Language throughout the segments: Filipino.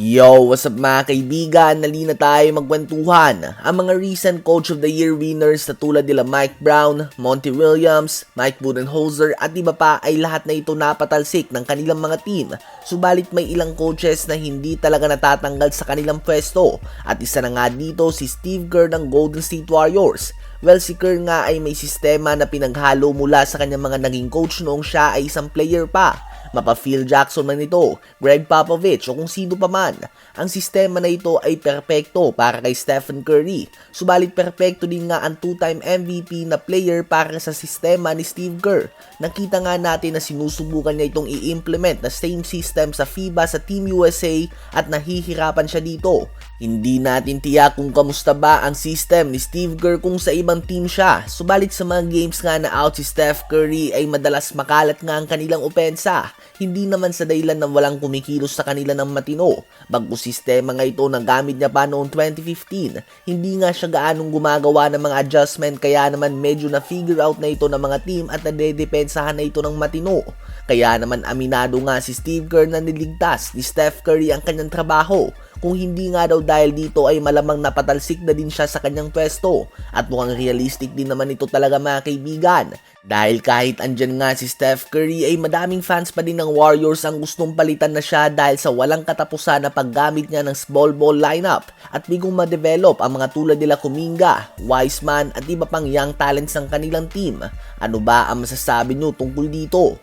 Yo, what's up mga kaibigan? Nali na tayo magkwentuhan. Ang mga recent Coach of the Year winners na tulad nila Mike Brown, Monty Williams, Mike Budenholzer at iba pa ay lahat na ito napatalsik ng kanilang mga team. Subalit may ilang coaches na hindi talaga natatanggal sa kanilang pwesto at isa na nga dito si Steve Kerr ng Golden State Warriors. Well, si Kerr nga ay may sistema na pinaghalo mula sa kanyang mga naging coach noong siya ay isang player pa mapa Phil Jackson man ito, Greg Popovich o kung sino pa man. Ang sistema na ito ay perpekto para kay Stephen Curry. Subalit perpekto din nga ang two-time MVP na player para sa sistema ni Steve Kerr. Nakita nga natin na sinusubukan niya itong i-implement na same system sa FIBA sa Team USA at nahihirapan siya dito. Hindi natin tiyak kung kamusta ba ang system ni Steve Kerr kung sa ibang team siya. Subalit sa mga games nga na out si Steph Curry ay madalas makalat nga ang kanilang opensa. Hindi naman sa dahilan na walang kumikilos sa kanila ng matino. Bago sistema nga ito na gamit niya pa noong 2015, hindi nga siya gaanong gumagawa ng mga adjustment kaya naman medyo na figure out na ito ng mga team at nadedepensahan na ito ng matino. Kaya naman aminado nga si Steve Kerr na niligtas ni Steph Curry ang kanyang trabaho. Kung hindi nga daw dahil dito ay malamang napatalsik na din siya sa kanyang pwesto. At mukhang realistic din naman ito talaga mga kaibigan. Dahil kahit andyan nga si Steph Curry ay madaming fans pa din ng Warriors ang gustong palitan na siya dahil sa walang katapusan na paggamit niya ng small ball lineup at bigong ma-develop ang mga tulad nila Kuminga, Wiseman at iba pang young talents ng kanilang team. Ano ba ang masasabi nyo tungkol dito?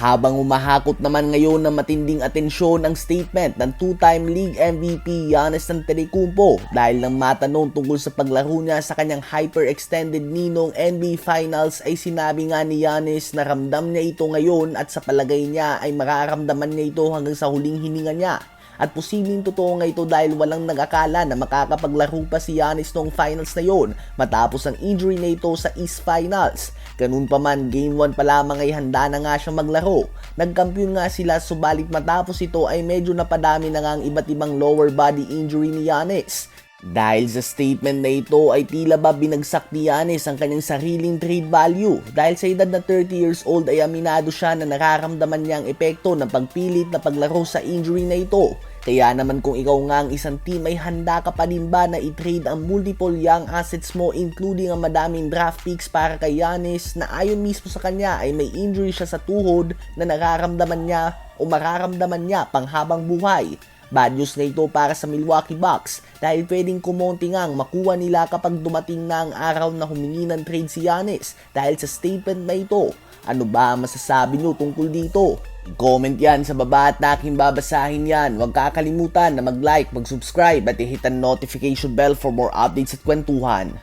Habang umahakot naman ngayon ng matinding atensyon ang statement ng two-time league MVP Giannis Antetokounmpo dahil nang matanong tungkol sa paglaro niya sa kanyang hyper-extended ninong NBA Finals ay sinabi nga ni Giannis na ramdam niya ito ngayon at sa palagay niya ay mararamdaman niya ito hanggang sa huling hininga niya. At posibleng totoo nga ito dahil walang nag-akala na makakapaglaro pa si Giannis noong finals na yon matapos ang injury na ito sa East Finals. Ganun pa man, Game 1 pa lamang ay handa na nga siyang maglaro. Nagkampiyon nga sila subalit matapos ito ay medyo napadami na nga ang iba't ibang lower body injury ni Giannis. Dahil sa statement na ito ay tila ba binagsak ni Giannis ang kanyang sariling trade value. Dahil sa edad na 30 years old ay aminado siya na nararamdaman niya ang epekto ng pagpilit na paglaro sa injury na ito. Kaya naman kung ikaw nga ang isang team ay handa ka pa din ba na i-trade ang multiple young assets mo including ang madaming draft picks para kay Giannis na ayon mismo sa kanya ay may injury siya sa tuhod na nararamdaman niya o mararamdaman niya panghabang buhay. Bad news na ito para sa Milwaukee Bucks dahil pwedeng kumonti ngang makuha nila kapag dumating na ang araw na humingi ng trade si Giannis dahil sa statement na ito. Ano ba masasabi nyo tungkol dito? I-comment yan sa baba at aking babasahin yan. Huwag kakalimutan na mag-like, mag-subscribe at i-hit ang notification bell for more updates at kwentuhan.